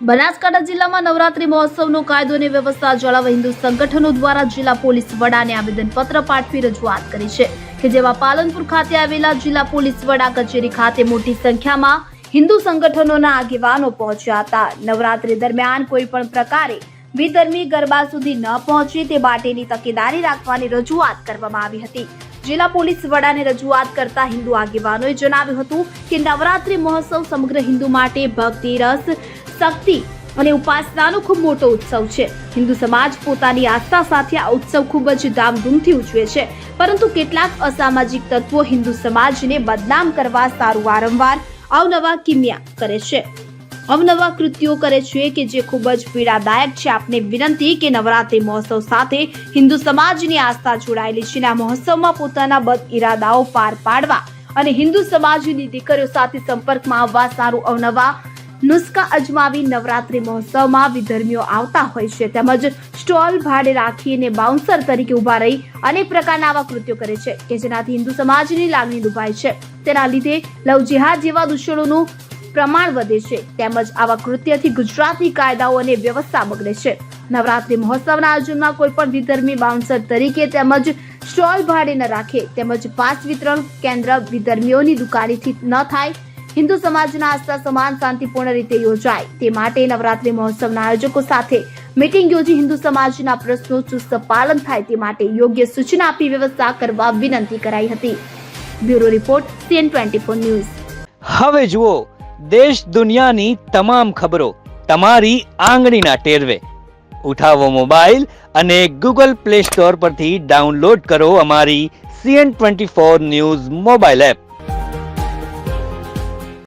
બનાસકાંઠા જિલ્લામાં નવરાત્રી મહોત્સવનો કાયદો અને વ્યવસ્થા જાળવવા હિન્દુ સંગઠનો દ્વારા જિલ્લા પોલીસ વડાને આવેદનપત્ર પાઠવી રજૂઆત કરી છે કે જેમાં પાલનપુર ખાતે આવેલા જિલ્લા પોલીસ વડા કચેરી ખાતે મોટી સંખ્યામાં હિન્દુ સંગઠનોના આગેવાનો પહોંચ્યા હતા. નવરાત્રી દરમિયાન કોઈ પણ પ્રકારે વિધર્મી ગરબા સુધી ન પહોંચે તે માટેની તકેદારી રાખવાની રજૂઆત કરવામાં આવી હતી. જિલ્લા પોલીસ વડાને રજૂઆત કરતા હિન્દુ આગેવાનોએ જણાવ્યું હતું કે નવરાત્રી મહોત્સવ સમગ્ર હિન્દુ માટે ભક્તિ રસ શક્તિ અને ઉપાસનાનો ખૂબ મોટો ઉત્સવ છે. હિન્દુ સમાજ પોતાની આસ્થા સાથે આ ઉત્સવ ખૂબ જ ધામધૂમથી ઉજવે છે. પરંતુ કેટલાક અસામાજિક તત્વો હિન્દુ સમાજને બદનામ કરવા સારું વારંવાર અવનવા કિમ્યા કરે છે. અવનવા કૃત્યો કરે છે કે જે ખૂબ જ પીડાદાયક છે. આપને વિનંતી કે નવરાત્રિ મહોત્સવ સાથે હિન્દુ સમાજની આસ્થા જોડાયેલી છે આ મહોત્સવમાં પોતાના બદ ઇરાદાઓ પાર પાડવા અને હિન્દુ સમાજની દીકરીઓ સાથે સંપર્કમાં આવવા સારું અવનવા નુસ્ખા અજમાવી નવરાત્રી મહોત્સવમાં વિધર્મીઓ આવતા હોય છે. તેમજ સ્ટોલ ભાડે રાખીને બાઉન્સર તરીકે ઊભા રહી અનેક પ્રકારના આવા કૃત્યો કરે છે કે જેનાથી હિન્દુ સમાજની લાગણી દુભાય છે. તેના લીધે લવ જેહાદ જેવા દૂષણોનું પ્રમાણ વધે છે. તેમજ આવા કૃત્યથી ગુજરાતની કાયદાઓ અને વ્યવસ્થા બગડે છે. નવરાત્રી મહોત્સવના આયોજનમાં કોઈ પણ વિધર્મી બાઉન્સર તરીકે તેમજ સ્ટોલ ભાડે ન રાખે. તેમજ પાસ વિતરણ કેન્દ્ર વિધર્મીઓની દુકાનેથી ન થાય હિન્દુ સમાજના આસ્થા સમાન શાંતિપૂર્ણ રીતે યોજાય. તે માટે નવરાત્રી મહોત્સવના આયોજકો સાથે મીટિંગ યોજી હિન્દુ સમાજના પ્રશ્નો ચુસ્ત પાલન થાય તે માટે યોગ્ય સૂચના આપી વ્યવસ્થા કરવા વિનંતી કરાઈ હતી. Bureau report, CN twenty news. હવે જુઓ, દેશ દુનિયાની તમામ ખબરો તમારી આંગળીના ટેરવે. ઉઠાવો મોબાઈલ અને ગૂગલ પ્લે સ્ટોર પરથી ડાઉનલોડ કરો અમારી CN twenty four news mobile app.